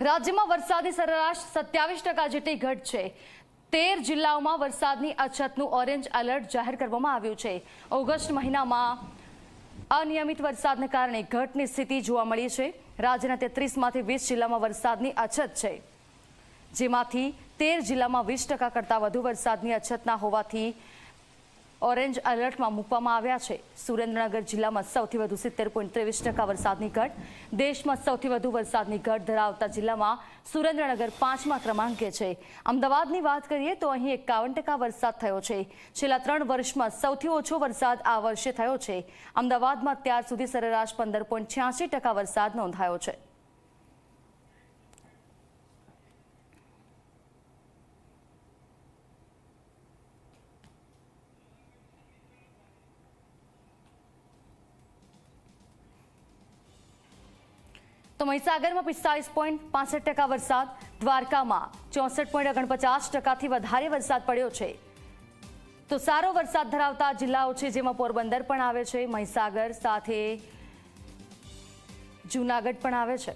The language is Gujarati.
રાજ્યમાં વરસાદની સરેરાશ સત્યાવીસ ટકા જેટલી ઘટ છે. તેર જિલ્લાઓમાં વરસાદની અછતનું ઓરેન્જ એલર્ટ જાહેર કરવામાં આવ્યું છે. ઓગસ્ટ મહિનામાં અનિયમિત વરસાદને કારણે ઘટની સ્થિતિ જોવા મળી છે. રાજ્યના તેત્રીસમાંથી વીસ જિલ્લામાં વરસાદની અછત છે. જેમાંથી તેર જિલ્લામાં વીસ ટકા કરતાં વધુ વરસાદની અછતના હોવાથી ઓરેન્જ એલર્ટમાં મૂકવામાં આવ્યા છે. સુરેન્દ્રનગર જિલ્લામાં સૌથી વધુ સિત્તેર પોઈન્ટ ત્રેવીસ ટકા વરસાદની ઘટ. દેશમાં સૌથી વધુ વરસાદની ઘટ ધરાવતા જિલ્લામાં સુરેન્દ્રનગર પાંચમા ક્રમાંકે છે. અમદાવાદની વાત કરીએ તો અહીં એકાવન ટકા વરસાદ થયો છે. છેલ્લા ત્રણ વર્ષમાં સૌથી ઓછો વરસાદ આ વર્ષે થયો છે. અમદાવાદમાં ત્યાર સુધી સરેરાશ પંદર પોઈન્ટ છ્યાસી ટકા વરસાદ નોંધાયો છે. તો મહીસાગરમાં પિસ્તાલીસ પોઈન્ટ પાસઠ ટકા વરસાદ. દ્વારકામાં ચોસઠ પોઈન્ટ ઓગણપચાસ ટકાથી વધારે વરસાદ પડ્યો છે. તો સારો વરસાદ ધરાવતા જિલ્લાઓ છે જેમાં પોરબંદર પણ આવે છે, મહીસાગર સાથે જૂનાગઢ પણ આવે છે.